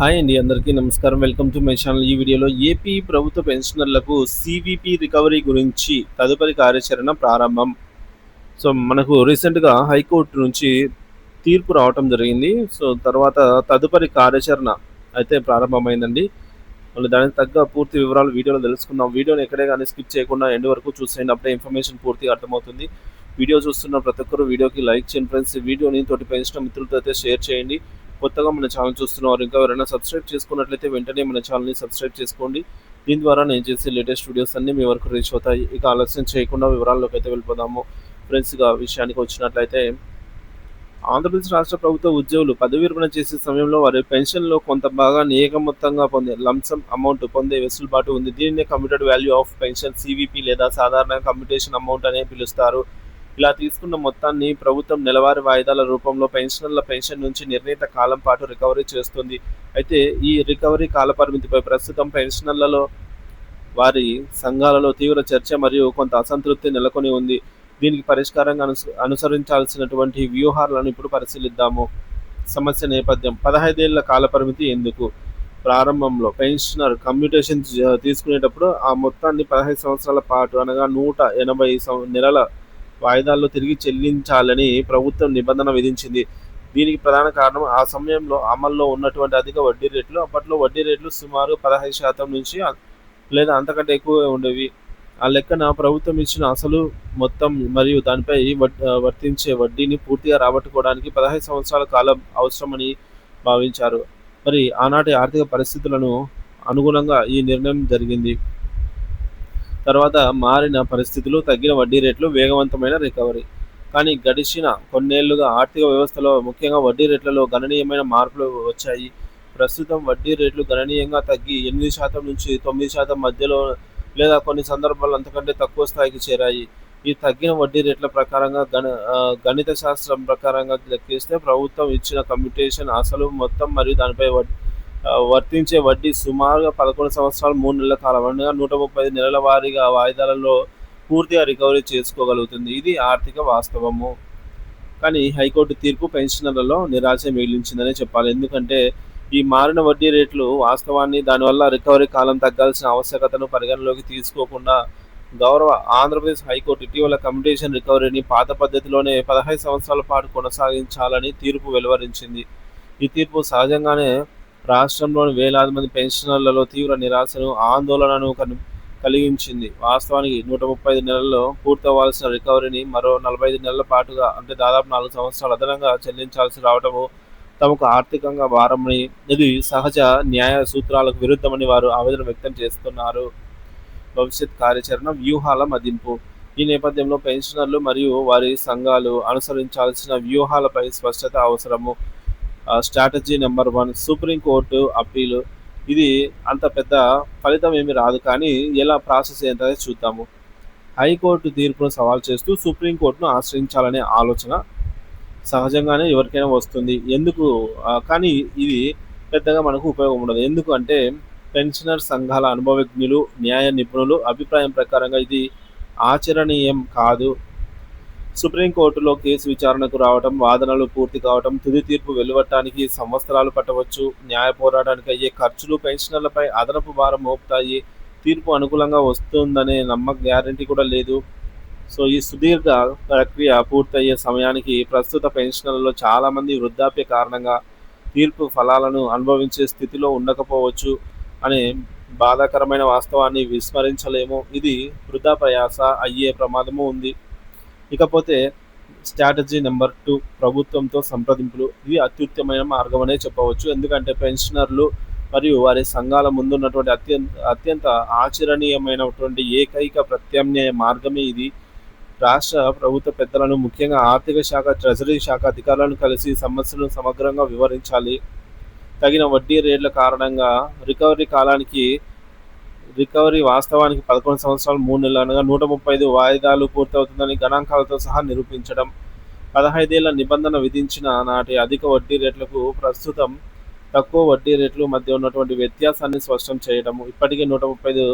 Hi అండి అందరికీ నమస్కారం. Welcome to my channel. ఈ వీడియోలో ఏపీ ప్రభుత్వ పెన్షనర్లకు సివిపి రికవరీ గురించి తదుపరి కార్యాచరణ ప్రారంభం. సో మనకు రీసెంట్గా హైకోర్టు నుంచి తీర్పు రావటం జరిగింది. సో తర్వాత తదుపరి కార్యాచరణ అయితే ప్రారంభమైందండి. మళ్ళీ దానికి తగ్గ పూర్తి వివరాలు వీడియోలో తెలుసుకుందాం. వీడియోని ఎక్కడే కానీ స్కిప్ చేయకుండా ఎండ్ వరకు చూసేయండి. అప్పుడే ఇన్ఫర్మేషన్ పూర్తిగా అర్థమవుతుంది. వీడియో చూస్తున్న ప్రతి ఒక్కరు వీడియోకి లైక్ చేయండి ఫ్రెండ్స్. వీడియోని తోటి పెంచిన మిత్రులతో అయితే షేర్ చేయండి. కొత్తగా మన ఛానల్ చూస్తున్నవారు ఇంకా ఎవరైనా సబ్స్క్రైబ్ చేసుకున్నట్లయితే వెంటనే మన ఛానల్ని సబ్స్క్రైబ్ చేసుకోండి. దీని ద్వారా నేను చేసే లేటెస్ట్ వీడియోస్ అన్నీ మీ వరకు రీచ్ అవుతాయి. ఇక ఆలస్యం చేయకుండా వివరాల్లోకి అయితే వెళ్ళిపోదాము. ఫ్రెండ్స్గా విషయానికి వచ్చినట్లయితే ఆంధ్రప్రదేశ్ రాష్ట్ర ప్రభుత్వ ఉద్యోగులు పదవి విరమణ చేసే సమయంలో వారి పెన్షన్లో కొంత భాగాన్ని ఏకమొత్తంగా పొందే లంసమ్ అమౌంట్ పొందే వెసులుబాటు ఉంది. దీనినే commuted value of pension CVP లేదా సాధారణ కమ్యూటేషన్ అమౌంట్ అనే పిలుస్తారు. ఇలా తీసుకున్న మొత్తాన్ని ప్రభుత్వం నెలవారీ వాయిదాల రూపంలో పెన్షనర్ల పెన్షన్ నుంచి నిర్ణీత కాలం పాటు రికవరీ చేస్తుంది. అయితే ఈ రికవరీ కాల పరిమితిపై ప్రస్తుతం పెన్షనర్లలో వారి సంఘాలలో తీవ్ర చర్చ మరియు కొంత అసంతృప్తి నెలకొని ఉంది. దీనికి పరిష్కారంగా అనుస అనుసరించాల్సినటువంటి వ్యూహాలను ఇప్పుడు పరిశీలిద్దాము. సమస్య నేపథ్యం. పదహైదేళ్ళ కాల పరిమితి ఎందుకు? ప్రారంభంలో పెన్షనర్ కమ్యూటేషన్ తీసుకునేటప్పుడు ఆ మొత్తాన్ని పదహైదు సంవత్సరాల పాటు అనగా నూట ఎనభై నెలల వాయిదాల్లో తిరిగి చెల్లించాలని ప్రభుత్వం నిబంధన విధించింది. దీనికి ప్రధాన కారణం ఆ సమయంలో అమల్లో ఉన్నటువంటి అధిక వడ్డీ రేట్లు అప్పట్లో వడ్డీ రేట్లు సుమారు పదహైదు శాతం నుంచి లేదా అంతకంటే ఎక్కువ ఉండేవి. ఆ లెక్కన ప్రభుత్వం ఇచ్చిన అసలు మొత్తం మరియు దానిపై వర్తించే వడ్డీని పూర్తిగా రాబట్టుకోవడానికి పదహైదు సంవత్సరాల కాలం అవసరమని భావించారు. మరి ఆనాటి ఆర్థిక పరిస్థితులను అనుగుణంగా ఈ నిర్ణయం జరిగింది. తర్వాత మారిన పరిస్థితులు తగ్గిన వడ్డీ రేట్లు వేగవంతమైన రికవరీ. కానీ గడిచిన కొన్నేళ్ళుగా ఆర్థిక వ్యవస్థలో ముఖ్యంగా వడ్డీ రేట్లలో గణనీయమైన మార్పులు వచ్చాయి. ప్రస్తుతం వడ్డీ రేట్లు గణనీయంగా తగ్గి ఎనిమిది శాతం నుంచి తొమ్మిది శాతం మధ్యలో లేదా కొన్ని సందర్భాల్లో అంతకంటే తక్కువ స్థాయికి చేరాయి. ఈ తగ్గిన వడ్డీ రేట్ల ప్రకారంగా గణ గణిత శాస్త్రం ప్రకారంగా లెక్కిస్తే ప్రభుత్వం ఇచ్చిన కమ్యూటేషన్ అసలు మొత్తం మరియు దానిపై వడ్డీ వర్తించే వడ్డీ సుమారుగా పదకొండు సంవత్సరాలు మూడు నెలల కాలం. అనగా నూట ముప్పై నెలల వారీగా వాయిదాలలో పూర్తిగా రికవరీ చేసుకోగలుగుతుంది. ఇది ఆర్థిక వాస్తవము. కానీ హైకోర్టు తీర్పు పెన్షనర్లలో నిరాశ మిగిలించిందనే చెప్పాలి. ఎందుకంటే ఈ మారిన వడ్డీ రేట్లు వాస్తవాన్ని దానివల్ల రికవరీ కాలం తగ్గాల్సిన ఆవశ్యకతను పరిగణలోకి తీసుకోకుండా గౌరవ ఆంధ్రప్రదేశ్ హైకోర్టు ఇటీవల కమ్యూనికేషన్ రికవరీని పాత పద్ధతిలోనే పదహైదు సంవత్సరాల పాటు కొనసాగించాలని తీర్పు వెలువరించింది. ఈ తీర్పు సహజంగానే రాష్ట్రంలోని వేలాది మంది పెన్షనర్లలో తీవ్ర నిరాశను ఆందోళనను కలిగించింది. వాస్తవానికి నూట ముప్పై ఐదు నెలల్లో పూర్తవ్వాల్సిన రికవరీని మరో నలభై ఐదు నెలల పాటుగా అంటే దాదాపు నాలుగు సంవత్సరాలు అదనంగా చెల్లించాల్సి రావడము తమకు ఆర్థికంగా భారమని ఇది సహజ న్యాయ సూత్రాలకు విరుద్ధమని వారు ఆవేదన వ్యక్తం చేస్తున్నారు. భవిష్యత్ కార్యాచరణ వ్యూహాల మదింపు. ఈ నేపథ్యంలో పెన్షనర్లు మరియు వారి సంఘాలు అనుసరించాల్సిన వ్యూహాలపై స్పష్టత అవసరము. Strategy number one supreme court appeal ఇది అంత పెద్ద ఫలితం ఏమి రాదు కానీ ఎలా ప్రాసెస్ ఏంటనేది చూద్దాము. హైకోర్టు తీర్పును సవాల్ చేస్తూ సుప్రీంకోర్టును ఆశ్రయించాలనే ఆలోచన సహజంగానే ఎవరికైనా వస్తుంది. ఎందుకు? కానీ ఇది పెద్దగా మనకు ఉపయోగం ఉండదు. ఎందుకు అంటే పెన్షనర్ సంఘాల అనుభవజ్ఞులు న్యాయ నిపుణులు అభిప్రాయం ప్రకారంగా ఇది ఆచరణీయం కాదు. సుప్రీంకోర్టులో కేసు విచారణకు రావడం వాదనలు పూర్తి కావడం తుది తీర్పు వెలువట్టడానికి సంవత్సరాలు పట్టవచ్చు. న్యాయ పోరాటానికి అయ్యే ఖర్చులు పెన్షనర్లపై అదనపు భారం మోపుతాయి. తీర్పు అనుకూలంగా వస్తుందనే నమ్మక గ్యారంటీ కూడా లేదు. సో ఈ సుదీర్ఘ ప్రక్రియ పూర్తయ్యే సమయానికి ప్రస్తుత పెన్షనర్లలో చాలామంది వృద్ధాప్య కారణంగా తీర్పు ఫలాలను అనుభవించే స్థితిలో ఉండకపోవచ్చు అనే బాధాకరమైన వాస్తవాన్ని విస్మరించలేము. ఇది వృధా ప్రయాస అయ్యే ప్రమాదము ఉంది. ఇకపోతే స్ట్రాటజీ నెంబర్ టూ ప్రభుత్వంతో సంప్రదింపులు ఇది అత్యుత్తమైన మార్గం అనే చెప్పవచ్చు. ఎందుకంటే పెన్షనర్లు మరియు వారి సంఘాల ముందున్నటువంటి అత్యంత అత్యంత ఆచరణీయమైనటువంటి ఏకైక ప్రత్యామ్నాయ మార్గమే ఇది. రాష్ట్ర ప్రభుత్వ పెద్దలను ముఖ్యంగా ఆర్థిక శాఖ ట్రెజరీ శాఖ అధికారులను కలిసి సమస్యలను సమగ్రంగా వివరించాలి. తగిన వడ్డీ రేట్ల కారణంగా రికవరీ కాలానికి రికవరీ వాస్తవానికి పదకొండు సంవత్సరాలు మూడు నెలలు అనగా నూట ముప్పై ఐదు వాయిదాలు పూర్తవుతుందని గణాంకాలతో సహా నిరూపించడం పదహైదేళ్ళ నిబంధన విధించిన నాటి అధిక వడ్డీ రేట్లకు ప్రస్తుతం తక్కువ వడ్డీ రేట్లు మధ్య ఉన్నటువంటి వ్యత్యాసాన్ని స్పష్టం చేయడం ఇప్పటికే నూట ముప్పై ఐదు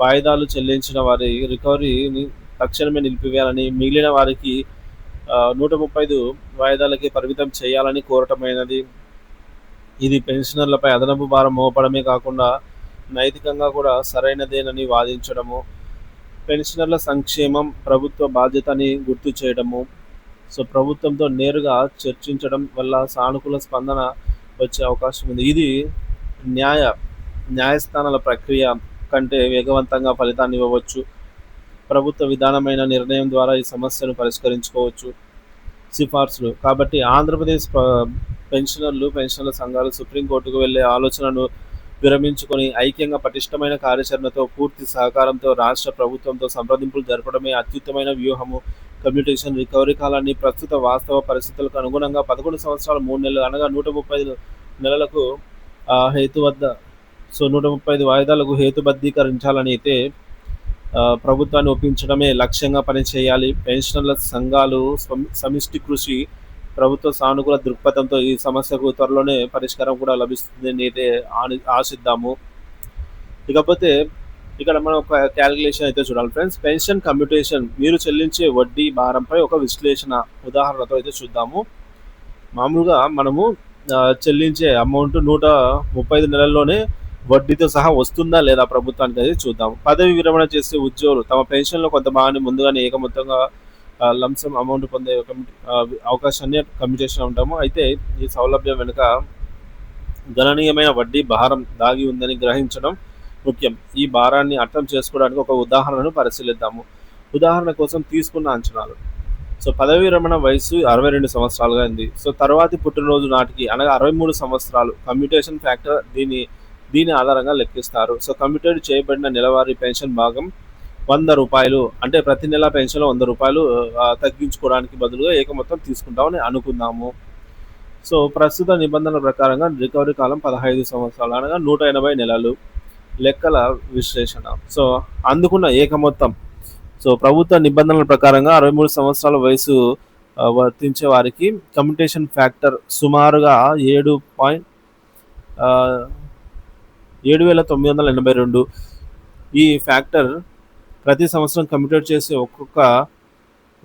వాయిదాలు చెల్లించిన వారి రికవరీని తక్షణమే నిలిపివేయాలని మిగిలిన వారికి నూట ముప్పై ఐదు వాయిదాలకి పరిమితం చేయాలని కోరటమైనది. ఇది పెన్షనర్లపై అదనపు భారం మోపడమే కాకుండా నైతికంగా కూడా సరైనదేనని వాదించడము పెన్షనర్ల సంక్షేమం ప్రభుత్వ బాధ్యత అని గుర్తు చేయడము సో ప్రభుత్వంతో నేరుగా చర్చించడం వల్ల సానుకూల స్పందన వచ్చే అవకాశం ఉంది. ఇది న్యాయ న్యాయస్థానాల ప్రక్రియ కంటే వేగవంతంగా ఫలితాన్ని ఇవ్వవచ్చు. ప్రభుత్వ విధానమైన నిర్ణయం ద్వారా ఈ సమస్యను పరిష్కరించుకోవచ్చు. సిఫార్సులు. కాబట్టి ఆంధ్రప్రదేశ్ పెన్షనర్లు పెన్షనర్ల సంఘాలు సుప్రీంకోర్టుకు వెళ్ళే ఆలోచనను విరమించుకొని ఐక్యంగా పటిష్టమైన కార్యాచరణతో పూర్తి సహకారంతో రాష్ట్ర ప్రభుత్వంతో సంప్రదింపులు జరపడమే అత్యుత్తమైన వ్యూహము. కమ్యూనికేషన్ రికవరీ కాలాన్ని ప్రస్తుత వాస్తవ పరిస్థితులకు అనుగుణంగా పదకొండు సంవత్సరాలు మూడు నెలలు అనగా నూట ముప్పై నెలలకు హేతు వద్ద సో నూట ముప్పై ఐదు వాయిదాలకు హేతుబద్ధీకరించాలని అయితే ప్రభుత్వాన్ని ఒప్పించడమే లక్ష్యంగా పనిచేయాలి. పెన్షనర్ల సంఘాలు సమిష్టి కృషి ప్రభుత్వ సానుకూల దృక్పథంతో ఈ సమస్యకు త్వరలోనే పరిష్కారం కూడా లభిస్తుందని అయితే ఆశిద్దాము. ఇకపోతే ఇక్కడ మనం ఒక క్యాలిక్యులేషన్ అయితే చూడాలి ఫ్రెండ్స్. పెన్షన్ కమ్యూటేషన్ మీరు చెల్లించే వడ్డీ భారంపై ఒక విశ్లేషణ ఉదాహరణతో అయితే చూద్దాము. మామూలుగా మనము చెల్లించే అమౌంట్ నూట ముప్పై ఐదు నెలల్లోనే వడ్డీతో సహా వస్తుందా లేదా ప్రభుత్వానికి అయితే చూద్దాం పదవి విరమణ చేసే ఉద్యోగులు తమ పెన్షన్లో కొంత భాగాన్ని ముందుగానే ఏకమొత్తంగా లంసమ్ అమౌంట్ పొందే అవకాశాన్ని ఆ, అవకాశాన్ని కమ్యూటేషన్ ఉంటాము. అయితే ఈ సౌలభ్యం వెనుక గణనీయమైన వడ్డీ భారం దాగి ఉందని గ్రహించడం ముఖ్యం. ఈ భారాన్ని అర్థం చేసుకోవడానికి ఒక ఉదాహరణను పరిశీలిద్దాము. ఉదాహరణ కోసం తీసుకున్న అంచనాలు. సో పదవీ విరమణ వయసు అరవై రెండు సంవత్సరాలుగా ఉంది. సో తర్వాతి పుట్టినరోజు నాటికి అనగా అరవై మూడు సంవత్సరాలు కమ్యూటేషన్ ఫ్యాక్టర్ దీని దీని ఆధారంగా లెక్కిస్తారు. సో కమ్యూటేట్ చేయబడిన నెలవారీ పెన్షన్ భాగం వంద రూపాయలు అంటే ప్రతి నెల పెన్షన్లో వంద రూపాయలు తగ్గించుకోవడానికి బదులుగా ఏక మొత్తం తీసుకుంటామని అనుకుందాము. సో ప్రస్తుత నిబంధనల ప్రకారంగా రికవరీ కాలం పదహైదు సంవత్సరాలు అనగా నూట ఎనభై నెలలు లెక్కల విశ్లేషణ. సో అందుకున్న ఏక మొత్తం సో ప్రభుత్వ నిబంధనల ప్రకారంగా అరవై మూడు సంవత్సరాల వయసు వర్తించే వారికి కమ్యూటేషన్ ఫ్యాక్టర్ సుమారుగా ఏడు పాయింట్ ఏడు వేల తొమ్మిది వందల ఎనభై రెండు. ఈ ఫ్యాక్టర్ ప్రతి సంవత్సరం కమ్యూటేట్ చేసే ఒక్కొక్క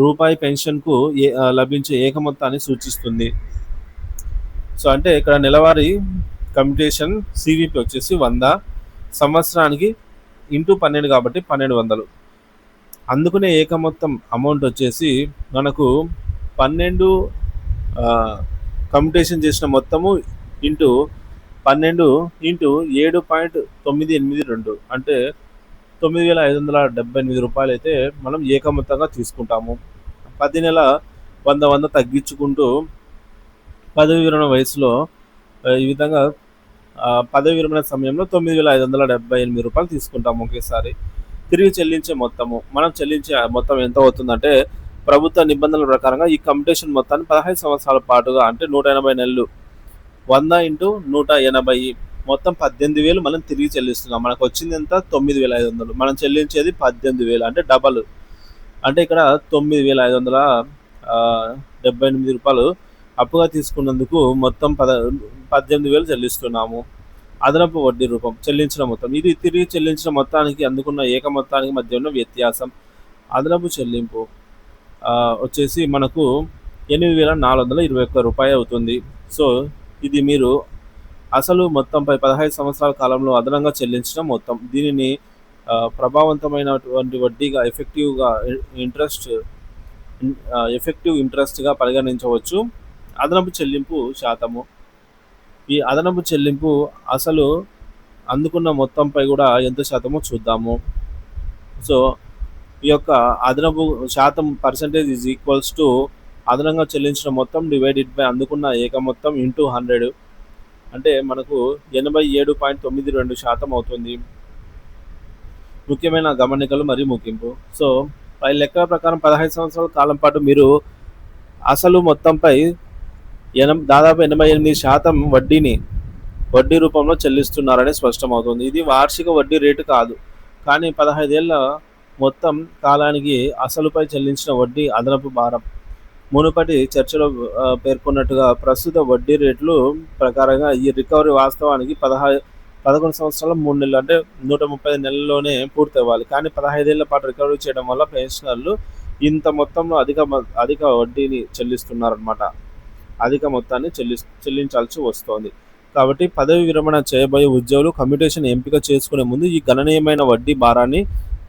రూపాయి పెన్షన్కు ఏ లభించే ఏక మొత్తాన్ని సూచిస్తుంది. సో అంటే ఇక్కడ నెలవారీ కమిటేషన్ సివిపి వచ్చేసి వంద సంవత్సరానికి ఇంటూ పన్నెండు కాబట్టి పన్నెండు వందలు. అందుకునే ఏక మొత్తం అమౌంట్ వచ్చేసి మనకు పన్నెండు కమ్యూటేషన్ చేసిన మొత్తము ఇంటూ పన్నెండు ఇంటూ ఏడు పాయింట్ తొమ్మిది ఎనిమిది రెండు. అంటే తొమ్మిది వేల ఐదు వందల డెబ్బై ఎనిమిది రూపాయలు అయితే మనం ఏకమొత్తంగా తీసుకుంటాము. ప్రతి నెల వంద వంద తగ్గించుకుంటూ పదవి విరమణ వయసులో ఈ విధంగా పదవి విరమణ సమయంలో తొమ్మిది వేల ఐదు వందల డెబ్బై ఎనిమిది రూపాయలు తీసుకుంటాము ఒకేసారి. తిరిగి చెల్లించే మొత్తము మనం చెల్లించే మొత్తం ఎంత అవుతుందంటే ప్రభుత్వ నిబంధనల ప్రకారంగా ఈ కంపిటీషన్ మొత్తాన్ని పదహైదు సంవత్సరాల పాటుగా అంటే నూట ఎనభై నెలలు వంద ఇంటూ నూట ఎనభై మొత్తం పద్దెనిమిది వేలు మనం తిరిగి చెల్లిస్తున్నాం. మనకు వచ్చింది ఎంత? తొమ్మిది వేల ఐదు వందలు. మనం చెల్లించేది పద్దెనిమిది వేలు. అంటే డబల్. అంటే ఇక్కడ తొమ్మిది వేల ఐదు వందల డెబ్బై ఎనిమిది రూపాయలు అప్పుగా తీసుకున్నందుకు మొత్తం పద పద్దెనిమిది వేలు చెల్లిస్తున్నాము. అదనపు వడ్డీ రూపం చెల్లించిన మొత్తం. ఇది తిరిగి చెల్లించిన మొత్తానికి అందుకున్న ఏక మొత్తానికి మధ్య ఉన్న వ్యత్యాసం. అదనపు చెల్లింపు వచ్చేసి మనకు ఎనిమిది వేల నాలుగు వందల ఇరవై ఒక్క రూపాయి అవుతుంది. సో ఇది మీరు అసలు మొత్తంపై పదహైదు సంవత్సరాల కాలంలో అదనంగా చెల్లించడం మొత్తం. దీనిని ప్రభావవంతమైనటువంటి వడ్డీగా ఎఫెక్టివ్గా ఇంట్రెస్ట్ ఎఫెక్టివ్ ఇంట్రెస్ట్గా పరిగణించవచ్చు. అదనపు చెల్లింపు శాతము. ఈ అదనపు చెల్లింపు అసలు అందుకున్న మొత్తంపై కూడా ఎంత శాతమో చూద్దాము. సో ఈ యొక్క అదనపు శాతం పర్సంటేజ్ ఈజ్ ఈక్వల్స్ టు అదనంగా చెల్లించిన మొత్తం డివైడెడ్ బై అందుకున్న ఏక మొత్తం ఇంటూ హండ్రెడ్ అంటే మనకు ఎనభై ఏడు పాయింట్ తొమ్మిది రెండు శాతం అవుతుంది. ముఖ్యమైన గమనికలు మరియు ముగింపు. సో పై లెక్కల ప్రకారం పదహైదు సంవత్సరాల కాలం పాటు మీరు అసలు మొత్తంపై ఎనం దాదాపు ఎనభై ఎనిమిది శాతం వడ్డీని వడ్డీ రూపంలో చెల్లిస్తున్నారని స్పష్టమవుతుంది. ఇది వార్షిక వడ్డీ రేటు కాదు. కానీ పదహైదేళ్ళ మొత్తం కాలానికి అసలుపై చెల్లించిన వడ్డీ అదనపు భారం. మునుపటి చర్చలో పేర్కొన్నట్టుగా ప్రస్తుత వడ్డీ రేట్లు ప్రకారంగా ఈ రికవరీ వాస్తవానికి పదహారు పదకొండు సంవత్సరాల మూడు నెలలు అంటే నూట ముప్పై నెలల్లోనే పూర్తి అవ్వాలి కానీ పదహైదేళ్ళ పాటు రికవరీ చేయడం వల్ల పెన్షనర్లు ఇంత మొత్తంలో అధిక అధిక వడ్డీని చెల్లిస్తున్నారనమాట అధిక మొత్తాన్ని చెల్లి చెల్లించాల్సి వస్తోంది. కాబట్టి పదవి విరమణ చేయబోయే ఉద్యోగులు కమ్యూటేషన్ ఎంపిక చేసుకునే ముందు ఈ గణనీయమైన వడ్డీ భారాన్ని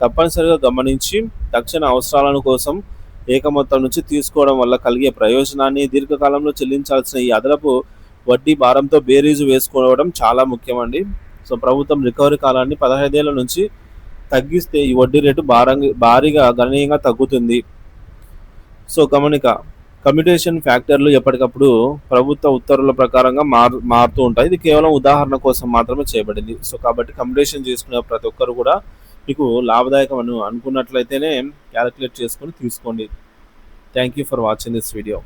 తప్పనిసరిగా గమనించి తక్షణ అవసరాలను కోసం ఏకమొత్తం నుంచి తీసుకోవడం వల్ల కలిగే ప్రయోజనాన్ని దీర్ఘకాలంలో చెల్లించాల్సిన ఈ అదనపు వడ్డీ భారంతో బేరీజు వేసుకోవడం చాలా ముఖ్యమండి. సో ప్రభుత్వం రికవరీ కాలాన్ని పదహైదేళ్ళ నుంచి తగ్గిస్తే ఈ వడ్డీ రేటు భారంగా భారీగా గణనీయంగా తగ్గుతుంది. సో గమనిక కమ్యూటేషన్ ఫ్యాక్టర్లు ఎప్పటికప్పుడు ప్రభుత్వ ఉత్తర్వుల ప్రకారంగా మారు మారుతూ ఉంటాయి. ఇది కేవలం ఉదాహరణ కోసం మాత్రమే చేయబడింది. సో కాబట్టి కమ్యూటేషన్ చేసుకునే ప్రతి ఒక్కరు కూడా మీకు లాభదాయకం అని అనుకున్నట్లయితేనే క్యాలిక్యులేట్ చేసుకొని తీసుకోండి. Thank you for watching this video